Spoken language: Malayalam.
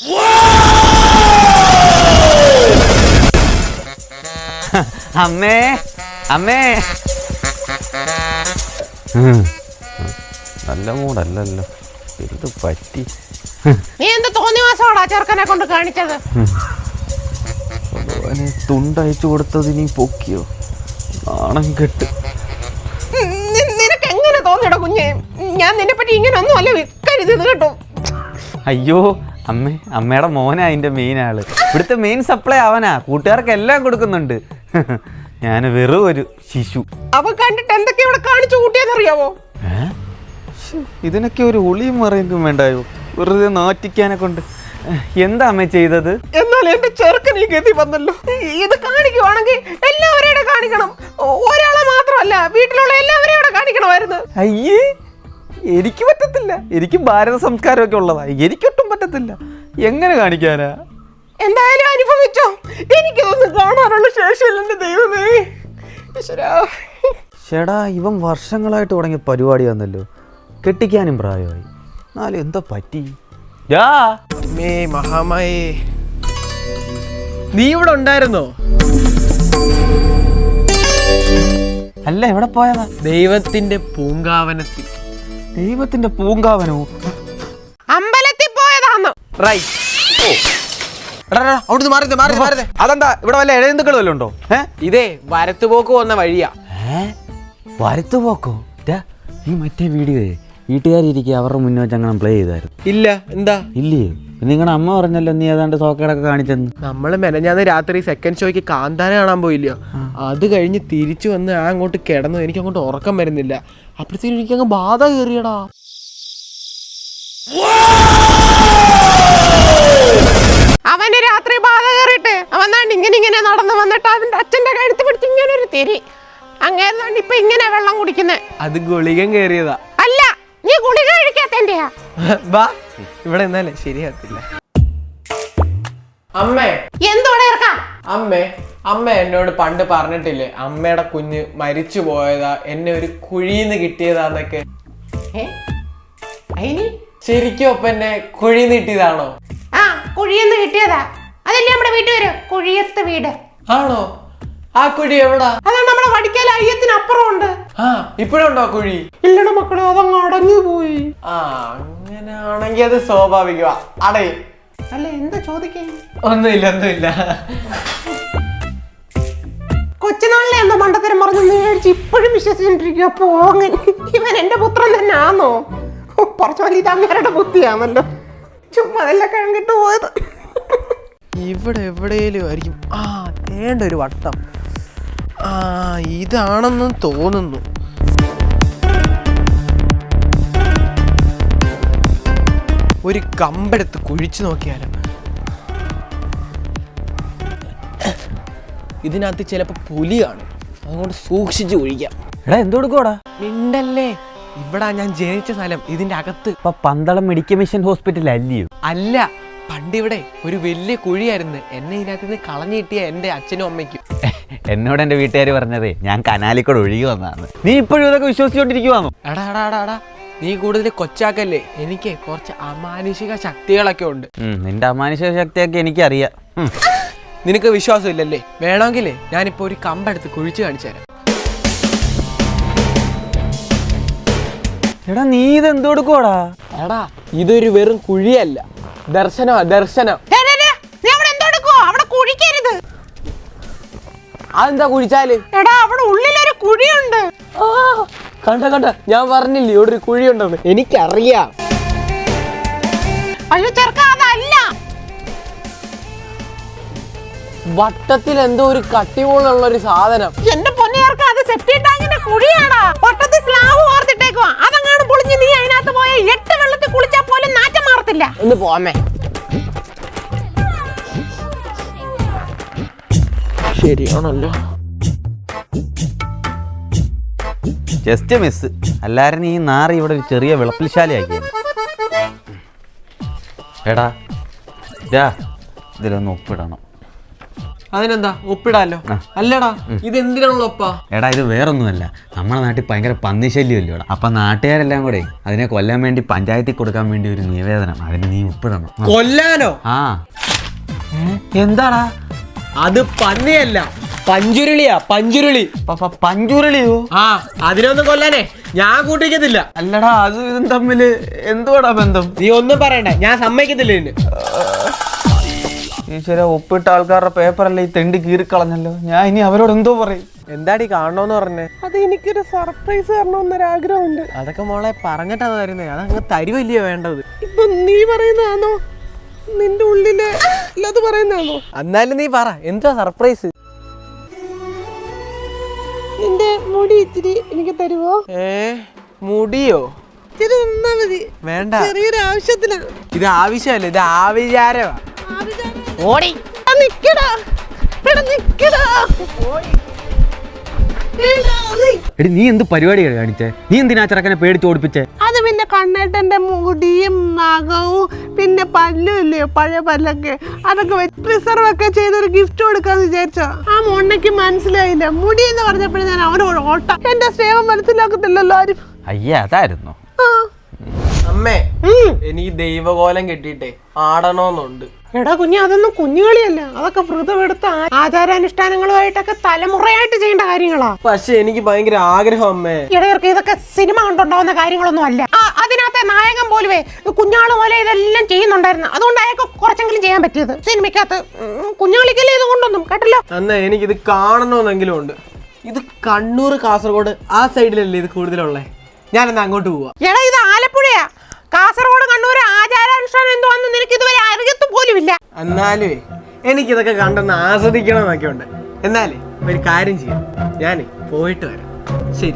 അമ്മേ അമ്മേ. നല്ല മൂടല്ലല്ലോ. എന്ത് പറ്റി? നീ എന്ത് തോന്നി മാസമാടാ ചെറുക്കനെ കൊണ്ട് കാണിച്ചത്? ഭഗവാനെ തുണ്ടയച്ചു കൊടുത്തത് നീ പൊക്കിയോ? നാണം കെട്ട്. നിനക്ക് എങ്ങനെ തോന്നിയടാ കുഞ്ഞെ? ഞാൻ നിന്നെ പറ്റി ഇങ്ങനെ ഒന്നും അല്ല വിൽക്കരുത് കേട്ടോ. അയ്യോ അമ്മേ അമ്മയുടെ മോനാ അതിന്റെ മെയിൻ ആൾ. ഇവിടുത്തെ മെയിൻ സപ്ലൈ അവനാ. കൂട്ടുകാർക്ക് എല്ലാം കൊടുക്കുന്നുണ്ട്. ഞാൻ വെറും ഒരു ശിശു. അവ കണ്ടിട്ട് എന്തൊക്കെ ഇവിടെ കാണിച്ചു കൂട്ടിയെന്നറിയാവോ ഇതിനൊക്കെ ഒരു ഒളിയും മറിയും വേണ്ടായോ? വെറുതെ നാറ്റിക്കാനെ കൊണ്ട്. എന്താ അമ്മ ചെയ്തത്? എന്നാൽ എന്റെ ചെറുക്കൻ ഈ ഗതി വന്നല്ലോ. ഇത് കാണിക്കുവാണെങ്കിൽ എല്ലാവരെയും കാണിക്കണം. ഒരാളെ മാത്രമല്ല വീട്ടിലുള്ള എല്ലാവരെയും കാണിക്കണമായിരുന്നു. അയ്യേ എനിക്ക് പറ്റത്തില്ല. എനിക്ക് ഭാരത സംസ്കാരമൊക്കെ ഉള്ളതാ. എനിക്കൊട്ടും പറ്റത്തില്ല. എങ്ങനെ കാണിക്കാനാ? എന്തായാലും അനുഭവിച്ചോ. എനിക്കിതൊന്നും കാണാനുള്ള ശേഷിയില്ല എന്റെ ദൈവമേ. ചേടാ ഇവൻ വർഷങ്ങളായിട്ട് തുടങ്ങിയ പരിപാടി വന്നല്ലോ കെട്ടിക്കാനും പ്രായമായി. എന്നാലും എന്താ പറ്റി? യാ. മേ മഹാമായേ. നീ ഇവിടെ ഉണ്ടായിരുന്നോ? അല്ല എവിടെ പോയതാ? ദൈവത്തിന്റെ പൂങ്കാവനത്തിൽ. ദൈവത്തിന്റെ പൂങ്കാവനോ? അമ്പലത്തിൽ റൈറ്റ് അവിടുന്ന് മാറിയത് മാറിയത് മാറിയത് അതെന്താ ഇവിടെ വല്ല എഴുതുക്കൾ വല്ലതും ഉണ്ടോ? ഏ? ഇതേ വരത്തുപോക്ക് വന്ന വഴിയാ. വരത്തു പോക്കോ? ഈ മറ്റേ വീഡിയോ വീട്ടുകാരിരിക്കുക അവരുടെ മുന്നേ വെച്ച് അങ്ങനെ പ്ലേ ചെയ്തായിരുന്നു. ഇല്ല എന്താ? ഇല്ലയോ നിങ്ങളുടെ അമ്മ പറഞ്ഞല്ലോ നീ ഏതാണ്ട് സോക്കേടൊക്കെ കാണിച്ചെന്ന്. നമ്മൾ മെനഞ്ഞാന്ന് രാത്രി സെക്കൻഡ് ഷോയ്ക്ക് കാന്താന കാണാൻ പോയില്ലയോ അത് കഴിഞ്ഞ് തിരിച്ചു വന്ന് ആ അങ്ങോട്ട് കിടന്നു. എനിക്ക് അങ്ങോട്ട് ഉറക്കം വരുന്നില്ല. അപ്പോഴത്തേക്കും എനിക്ക് അങ്ങ് ബാധ കയറിയടാ. അവന് രാത്രി ബാധ കയറിയിട്ട് അവൻ ദാണ്ട് ഇങ്ങനെ ഇങ്ങനെ നടന്നു വന്നിട്ട് അവന്റെ അച്ഛന്റെ കഴുത്ത് പിടിച്ച് ഇങ്ങനെ ഒരു തിരി. അങ്ങനെ ഇപ്പൊ ഇങ്ങനെ വെള്ളം കുടിക്കുന്നത് അത് ഗുളികം കയറിയതാ. അല്ല നീ ഗുളിക കഴിക്കാത്തന്റെയാ ബാ ഇവിടെ എന്നാലേ ശരിയാത്തില്ല അമ്മേ. എന്തോടെ ഇറക്കാം? അമ്മേ അമ്മ എന്നോട് പണ്ട് പറഞ്ഞിട്ടില്ലേ അമ്മയുടെ കുഞ്ഞ് മരിച്ചു പോയതാ എന്നെ ഒരു കുഴിന്ന് കിട്ടിയതാന്നൊക്കെ. ശരിക്കും ഒപ്പം എന്നെ കുഴി നീട്ടിയതാണോ ആ കുഴിയെന്ന് കിട്ടിയതാ. അതല്ലേ നമ്മുടെ വീട്ടിൽ വരും? കുഴിയത്ത് വീട്. ആണോ? ആ കുഴി എവിടാ? അതാണ് നമ്മുടെ വടിക്കൽ അയ്യത്തിന് ഉണ്ട് ആ ഇപ്പോഴുണ്ടോ കുഴി? ഇല്ലട മക്കളെ അതങ്ങ് അടഞ്ഞു പോയി. ആ അങ്ങനെയാണെങ്കിൽ അത് സ്വാഭാവികമാ. അടേ. അല്ല എന്താ ചോദിക്കേ? ഒന്നുമില്ല ഒന്നുമില്ല. കൊച്ചുനാളിലെ എന്തോ മണ്ടത്തരം പറഞ്ഞു മേടിച്ച് ഇപ്പോഴും വിശ്വസിച്ചിട്ടിരിക്കുക പോങ്ങൻ ഇവൻ എന്റെ പുത്രൻ തന്നെ ആണോ കുറച്ചു വലിയ ഇത് അങ്ങേരുടെ ബുദ്ധിയാണല്ലോ. ചുമ്മാ അല്ല കഴങ്ങിട്ട് പോയത്. ഇവിടെ എവിടെയെങ്കിലും ആയിരിക്കും. ആ തേണ്ട ഒരു വട്ടം. ആ ഇതാണെന്ന് തോന്നുന്നു. ഒരു കമ്പെടുത്ത് കുഴിച്ചു നോക്കിയാലും. ഇതിനകത്ത് ചിലപ്പോൾ പുലിയാണ്. കാണും അതുകൊണ്ട് സൂക്ഷിച്ച് കുഴിക്കാം. എടാ എന്ത് കൊടുക്കോടാ മിണ്ടല്ലേ? ഇവിടെ ഞാൻ ജനിച്ച സ്ഥലം. ഇതിന്റെ അകത്ത് ഇപ്പൊ പന്തളം മെഡിക്കൽ മിഷൻ ഹോസ്പിറ്റൽ അല്ലയോ? അല്ല പണ്ടിവിടെ ഒരു വലിയ കുഴിയായിരുന്നു. എന്നെ ഇതിനകത്ത് നിന്ന് കളഞ്ഞു കിട്ടിയ എന്റെ അച്ഛനും അമ്മയ്ക്കും. എന്നോട് എന്റെ വീട്ടുകാർ പറഞ്ഞതേ ഞാൻ കനാലിക്കൂടെ ഒഴുകി വന്നതാണ് നീ ഇപ്പോഴും ഇതൊക്കെ വിശ്വസിച്ചോണ്ടിരിക്കുവാണോ എടാ എടാ എടാ എടാ. നീ കൂടുതൽ കൊച്ചാക്കല്ലേ? എനിക്ക് കുറച്ച് അമാനുഷിക ശക്തികളൊക്കെ ഉണ്ട്. ഉം, നിന്റെ അമാനുഷിക ശക്തിയൊക്കെ എനിക്കറിയാം. ഉം. നിനക്ക് വിശ്വാസമില്ലല്ലേ? വേണമെങ്കിൽ ഞാനിപ്പോ ഒരു കമ്പെടുത്ത് കുഴിച്ചു കാണിച്ചു തരാം. എടാ നീ ഇത് എന്ത് കൊടുക്കോടാ എടാ ഇതൊരു വെറും കുഴിയല്ല. ദർശനോ. ദർശനം അതെന്താ കുഴിച്ചാൽ? എടാ അവിടെ ഉള്ളിലൊരു കുഴിയുണ്ട്. കണ്ട കണ്ട? ഞാൻ പറഞ്ഞില്ലേ ഇവിടെ ഒരു കുഴിയുണ്ടെന്ന്. എനിക്കറിയാം. അയ്യോ ചെറുക്ക അതല്ല. വട്ടത്തിൽ എന്തോ ഒരു കട്ടിപോലുള്ള ഒരു സാധനം. എന്റെ പൊന്നേർക്ക് അത് സെപ്റ്റി ടാങ്കിന്റെ കുഴിയാടാ. ഒന്ന് പോമേ ശരിയാണല്ലോ. ജസ്റ്റ് മിസ് അല്ലാരും ഈ നാറി ഇവിടെ ഒരു ചെറിയ വിളപ്പിൽശാലയാക്കിയത് എടാ ഇതാ ഇതിലൊന്ന് ഒപ്പിടണം അതിനെന്താ? ഒപ്പിടാലോ അല്ലടാ ഇത് എന്തിനാണല്ലോ ഒപ്പ എടാ ഇത് വേറൊന്നുമല്ല. നമ്മുടെ നാട്ടിൽ ഭയങ്കര പന്നിശല്യമല്ലോ അപ്പൊ അപ്പം നാട്ടുകാരെല്ലാം കൂടെ അതിനെ കൊല്ലാൻ വേണ്ടി പഞ്ചായത്തിൽ കൊടുക്കാൻ വേണ്ടി ഒരു നിവേദനം. അതിന് നീ ഒപ്പിടണം കൊല്ലാനോ? ആ. എന്താടാ? അത് പന്നിയല്ല പഞ്ചുരുളിയാ പഞ്ചുരുളി. പഞ്ചുരുളിയോ? ആ അതിനൊന്നും കൊല്ലാനേ. ഞാൻ കൂട്ടിക്കത്തില്ല. അല്ലടാ അത് ഇതും തമ്മിൽ എന്തുവാടാ ബന്ധം? നീ ഒന്നും പറയണ്ട ഞാൻ സമ്മതിക്കത്തില്ല ഇതിന് ഈശ്വര ഒപ്പിട്ട ആൾക്കാരുടെ പേപ്പറല്ലേ ഈ തെണ്ടി കീറിക്കളഞ്ഞല്ലോ? ഞാൻ ഇനി അവരോട് എന്തോ പറയും. എന്താടി കാണണോന്ന് പറഞ്ഞേ? അത് എനിക്കൊരു സർപ്രൈസ് തരണമെന്നൊരാഗ്രഹമുണ്ട് അതൊക്കെ മോളെ പറഞ്ഞിട്ടാണ് തരുന്നേ അതങ്ങ് തരുവല്ലയോ വേണ്ടത്? ഇപ്പൊ നീ പറയുന്നതാണോ? നിന്റെ ഉള്ളിൽ പറയുന്നതാണോ? എന്നാലും നീ പറ. എന്താ സർപ്രൈസ്? നിന്റെ മുടി ഇച്ചിരി എനിക്ക് തരുവോ? ഏ മുടിയോ? ഇത്തിരി തന്നാ മതി. വേണ്ട. ചെറിയൊരു ആവശ്യത്തിനാ. ഇത് ആവശ്യമല്ല ഇത് ആവിചാരമാ ഓടി. നിക്കടാ. എടാ നിക്കടാ. എടാ, നീ- എടി നീ എന്ത് പരിപാടിയാണ് കാണിച്ചേ? നീ എന്തിനാ ചെറുക്കനെ പേടിച്ച് ഓടിപ്പിച്ചേ? അത് പിന്നെ കണ്ണേട്ടന്റെ മുടിയും നഖവും പിന്നെ പല്ലും ഇല്ലയോ പഴയ പല്ലൊക്കെ. അതൊക്കെ പ്രിസർവ് ഒക്കെ ചെയ്തൊരു ഗിഫ്റ്റ് കൊടുക്കാന്ന് വിചാരിച്ചോ. ആ മൊണ്ണയ്ക്ക് മനസ്സിലായില്ല. മുടി എന്ന് പറഞ്ഞപ്പോഴേ ഞാൻ അവനോട് ഓട്ട. എന്റെ സ്നേഹം മനസ്സിലാക്കത്തില്ലല്ലോ ആരും. അയ്യേ അതായിരുന്നു. അമ്മേ എനിക്ക് ദൈവകോലം കെട്ടിയിട്ടേ. ആടണോന്നുണ്ട്. എടാ കുഞ്ഞ് അതൊന്നും കുഞ്ഞുകളിയല്ല. അതൊക്കെ വ്രതമെടുത്ത ആചാരാനുഷ്ഠാനങ്ങളുമായിട്ടൊക്കെ തലമുറയായിട്ട് ചെയ്യേണ്ട കാര്യങ്ങളാ. പക്ഷെ എനിക്ക് ഭയങ്കര ആഗ്രഹം അമ്മേ. ഇടയർക്ക് ഇതൊക്കെ സിനിമ കണ്ടുണ്ടാവുന്ന കാര്യങ്ങളൊന്നും അല്ല. അതിനകത്തെ നായകൻ പോലുവേ കുഞ്ഞാൾ പോലെ ഇതെല്ലാം ചെയ്യുന്നുണ്ടായിരുന്നു. അതുകൊണ്ട് അയാൾക്ക് കുറച്ചെങ്കിലും ചെയ്യാൻ പറ്റിയത്. സിനിമയ്ക്കകത്ത് കുഞ്ഞുകളിക്കല്ലേ കുഞ്ഞുങ്ങളിക്കല്ലേ ഇത് കൊണ്ടൊന്നും കേട്ടല്ലോ? അന്ന് എനിക്കിത് കാണണമെന്നെങ്കിലും ഉണ്ട്. ഇത് കണ്ണൂർ കാസർഗോഡ് ആ സൈഡിലല്ലേ ഇത് കൂടുതലുള്ളേ? ഞാനെന്നാ അങ്ങോട്ട് പോവാ. എടാ ഇത് ആലപ്പുഴയാ. കാസർഗോഡ് കണ്ണൂർ എന്നാലുവേ എനിക്കിതൊക്കെ കണ്ടൊന്ന് ആസ്വദിക്കണം എന്നൊക്കെ ഉണ്ട്. എന്നാലേ ഒരു കാര്യം ചെയ്യാം. ഞാൻ പോയിട്ട് വരാം. ശരി.